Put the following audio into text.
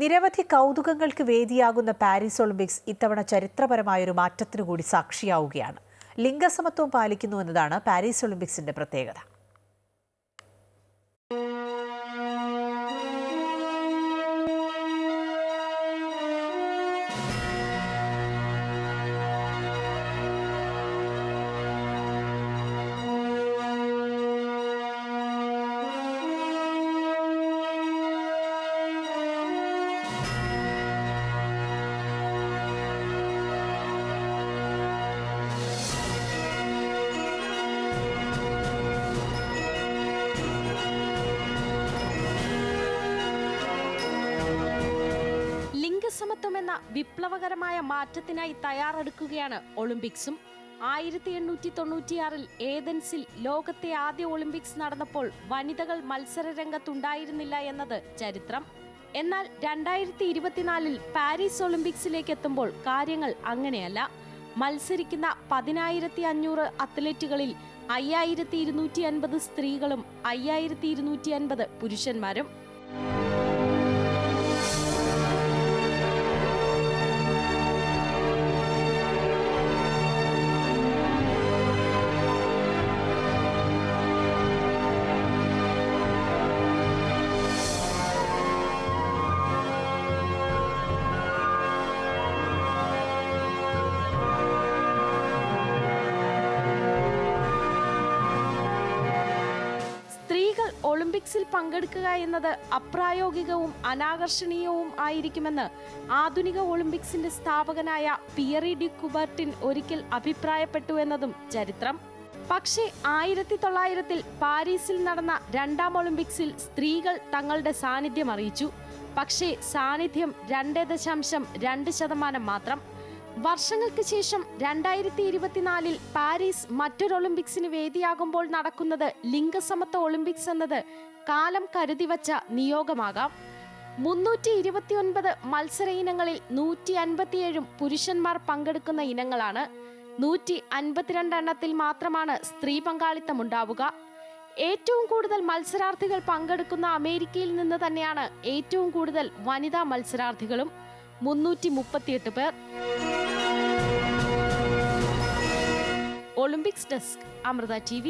നിരവധി കൗതുകങ്ങൾക്ക് വേദിയാകുന്ന Paris Olympics ഇത്തവണ ചരിത്രപരമായൊരു മാറ്റത്തിനു കൂടി സാക്ഷിയാവുകയാണ്. ലിംഗസമത്വം പാലിക്കുന്നു എന്നതാണ് പാരീസ് ഒളിമ്പിക്സിന്റെ പ്രത്യേകത. ലിംഗസമത്വം എന്ന വിപ്ലവകരമായ മാറ്റത്തിനായി തയ്യാറെടുക്കുകയാണ് ഒളിമ്പിക്സും. ആയിരത്തി എണ്ണൂറ്റി തൊണ്ണൂറ്റിയാറിൽ ഏതൻസിൽ ലോകത്തെ ആദ്യ ഒളിമ്പിക്സ് നടന്നപ്പോൾ വനിതകൾ മത്സര രംഗത്തുണ്ടായിരുന്നില്ല എന്നത് ചരിത്രം. എന്നാൽ രണ്ടായിരത്തി ഇരുപത്തിനാലിൽ പാരീസ് ഒളിമ്പിക്സിലേക്ക് എത്തുമ്പോൾ കാര്യങ്ങൾ അങ്ങനെയല്ല. മത്സരിക്കുന്ന പതിനായിരത്തി അഞ്ഞൂറ് അത്ലറ്റുകളിൽ അയ്യായിരത്തി ഇരുന്നൂറ്റി അൻപത് സ്ത്രീകളും അയ്യായിരത്തി ഇരുന്നൂറ്റി അൻപത് പുരുഷന്മാരും. ഒളിമ്പിക്സിൽ പങ്കെടുക്കുക എന്നത് അപ്രായോഗികവും അനാകർഷണീയവും ആയിരിക്കുമെന്ന് ആധുനിക ഒളിമ്പിക്സിന്റെ സ്ഥാപകനായ പിയറി ഡി കുബർട്ടിൻ ഒരിക്കൽ അഭിപ്രായപ്പെട്ടു എന്നതും ചരിത്രം. പക്ഷേ ആയിരത്തി തൊള്ളായിരത്തിൽ പാരീസിൽ നടന്ന രണ്ടാം ഒളിമ്പിക്സിൽ സ്ത്രീകൾ തങ്ങളുടെ സാന്നിധ്യം അറിയിച്ചു. പക്ഷേ സാന്നിധ്യം രണ്ട് ദശാംശം രണ്ട് ശതമാനം മാത്രം. വർഷങ്ങൾക്ക് ശേഷം രണ്ടായിരത്തി ഇരുപത്തിനാലിൽ പാരീസ് മറ്റൊരു ഒളിമ്പിക്സിന് വേദിയാകുമ്പോൾ നടക്കുന്നത് ലിംഗസമത്വ ഒളിമ്പിക്സ് എന്നത് കാലം കരുതി വച്ച നിയോഗമാകാം. മുന്നൂറ്റി ഇരുപത്തിയൊൻപത് മത്സര ഇനങ്ങളിൽ നൂറ്റി അൻപത്തിയേഴും പുരുഷന്മാർ പങ്കെടുക്കുന്ന ഇനങ്ങളാണ്. നൂറ്റി അൻപത്തിരണ്ട് എണ്ണത്തിൽ മാത്രമാണ് സ്ത്രീ പങ്കാളിത്തം ഉണ്ടാവുക. ഏറ്റവും കൂടുതൽ മത്സരാർത്ഥികൾ പങ്കെടുക്കുന്ന അമേരിക്കയിൽ നിന്ന് തന്നെയാണ് ഏറ്റവും കൂടുതൽ വനിതാ മത്സരാർത്ഥികളും. മുന്നൂറ്റി മുപ്പത്തിയെട്ട് പേർ. Olympics desk Amrita T